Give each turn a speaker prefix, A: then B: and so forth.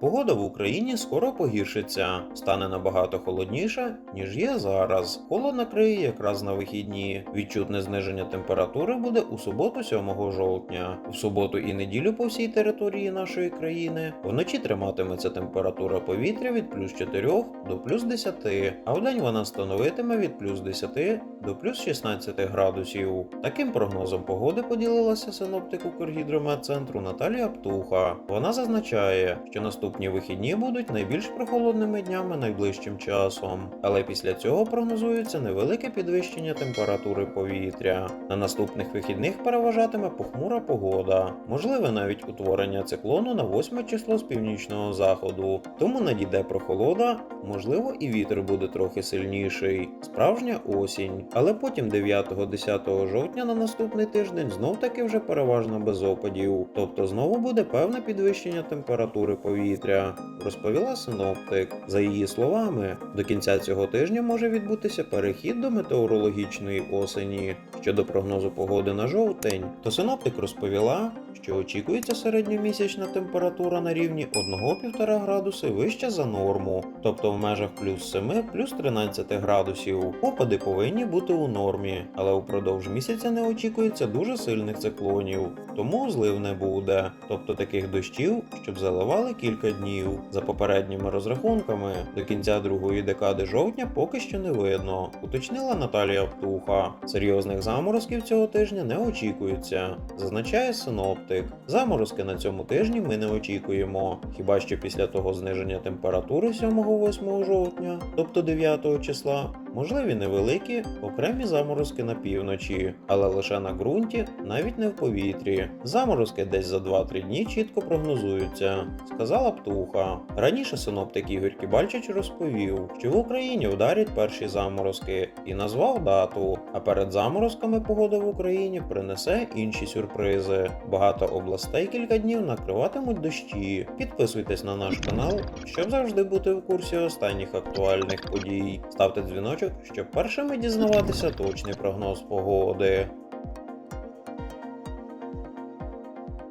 A: Погода в Україні скоро погіршиться, стане набагато холодніше, ніж є зараз. Холод накриє якраз на вихідні. Відчутне зниження температури буде у суботу 7 жовтня. В суботу і неділю по всій території нашої країни вночі триматиметься температура повітря від плюс 4 до плюс 10, а вдень вона становитиме від плюс 10 до плюс 16 градусів. Таким прогнозом погоди поділилася синоптик Укргідрометцентру Наталія Птуха. Вона зазначає, що наступні вихідні будуть найбільш прохолодними днями найближчим часом, але після цього прогнозується невелике підвищення температури повітря. На наступних вихідних переважатиме похмура погода, можливе навіть утворення циклону на 8 число з північного заходу. Тому надійде прохолода, можливо, і вітер буде трохи сильніший. Справжня осінь. Але потім 9-10 жовтня на наступний тиждень знов таки вже переважно без опадів, тобто знову буде певне підвищення температури повітря, розповіла синоптик. За її словами, до кінця цього тижня може відбутися перехід до метеорологічної осені. Щодо прогнозу погоди на жовтень, то синоптик розповіла, що очікується середньомісячна температура на рівні 1-1,5 градуси вища за норму, тобто в межах плюс 7 плюс 13 градусів. Опади повинні бути у нормі, але упродовж місяця не очікується дуже сильних циклонів, тому злив не буде, тобто таких дощів, щоб заливали кілька днів. За попередніми розрахунками, до кінця другої декади жовтня поки що не видно, уточнила Наталія Птуха. Серйозних заморозків цього тижня не очікується, зазначає синоптик. Заморозки на цьому тижні ми не очікуємо, хіба що після того зниження температури 7-8 жовтня, тобто 9 числа, можливі невеликі окремі заморозки на півночі, але лише на ґрунті, навіть не в повітрі. Заморозки десь за 2-3 дні чітко прогнозуються, сказала Птуха. Раніше синоптик Ігор Кібальчич розповів, що в Україні вдарять перші заморозки і назвав дату. А перед заморозками погода в Україні принесе інші сюрпризи. Багато областей кілька днів накриватимуть дощі. Підписуйтесь на наш канал, щоб завжди бути в курсі останніх актуальних подій. Ставте дзвіночок, щоб першими дізнаватися точний прогноз погоди.